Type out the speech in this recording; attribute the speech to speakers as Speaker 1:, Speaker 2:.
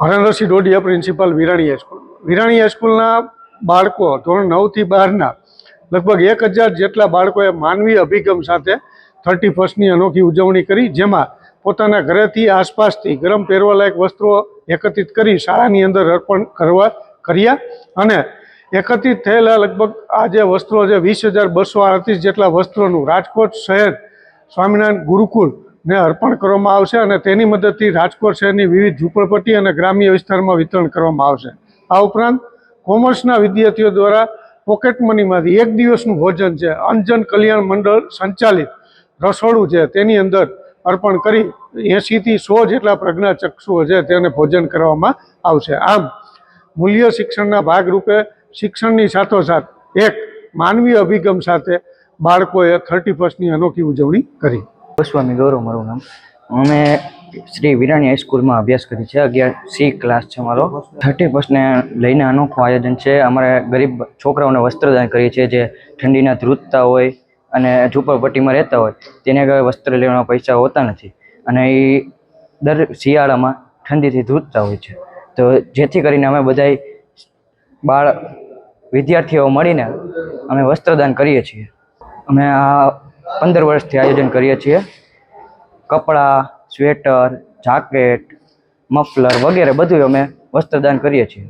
Speaker 1: Harendrasinh Dodiya principal Virani high school Virani હાઈસ્કૂલના બાળકો, ધોરણ નવથી બારના લગભગ એક હજાર જેટલા બાળકોએ માનવી અભિગમ સાથે થર્ટી ફર્સ્ટની અનોખી ઉજવણી કરી, જેમાં પોતાના ઘરેથી આસપાસથી ગરમ પહેરવાલાયક વસ્ત્રો એકત્રિત કરી, શાળાની અંદર અર્પણ કરવા કર્યા અને એકત્રિત થયેલા લગભગ આ જે વસ્ત્રો છે, વીસ હજાર બસો આડત્રીસ જેટલા વસ્ત્રોનું રાજકોટ શહેર સ્વામિનારાયણ ગુરુકુળ ને અર્પણ કરવામાં આવશે અને તેની મદદથી રાજકોટ શહેરની વિવિધ ઝૂંપડપટ્ટી અને ગ્રામ્ય વિસ્તારમાં વિતરણ કરવામાં આવશે. આ ઉપરાંત કોમર્સના વિદ્યાર્થીઓ દ્વારા પોકેટ મનીમાંથી એક દિવસનું ભોજન છે, અંજન કલ્યાણ મંડળ સંચાલિત રસોડું છે, તેની અંદર અર્પણ કરી એંશીથી સો જેટલા પ્રજ્ઞાચક્ષુઓ છે, તેને ભોજન કરવામાં આવશે. આમ, મૂલ્ય શિક્ષણના ભાગરૂપે શિક્ષણની સાથોસાથ એક માનવીય અભિગમ સાથે બાળકોએ થર્ટી ફર્સ્ટની અનોખી ઉજવણી કરી.
Speaker 2: ગોસ્વામી ગૌરવ મારું નામ. અમે શ્રી વિરાણી હાઈસ્કૂલમાં અભ્યાસ કરી છે. અગિયાર સી ક્લાસ છે મારો થર્ટી ફર્સ્ટને લઈને અનોખું આયોજન છે. અમારે ગરીબ છોકરાઓને વસ્ત્રદાન કરીએ છીએ, જે ઠંડીના ધ્રુજતા હોય અને ઝૂંપડપટ્ટીમાં રહેતા હોય, તેને કાંઈ વસ્ત્ર લેવાના પૈસા હોતા નથી. અને એ દર શિયાળામાં ઠંડીથી ધ્રુજતા હોય છે. તો જેથી કરીને અમે બધાય બાળ વિદ્યાર્થીઓ મળીને અમે વસ્ત્રદાન કરીએ છીએ. અમે આ પંદર વર્ષથી આયોજન કરીએ છીએ. કપડાં, સ્વેટર, જાકેટ, મફલર વગેરે બધું અમે વસ્ત્રદાન કરીએ છીએ.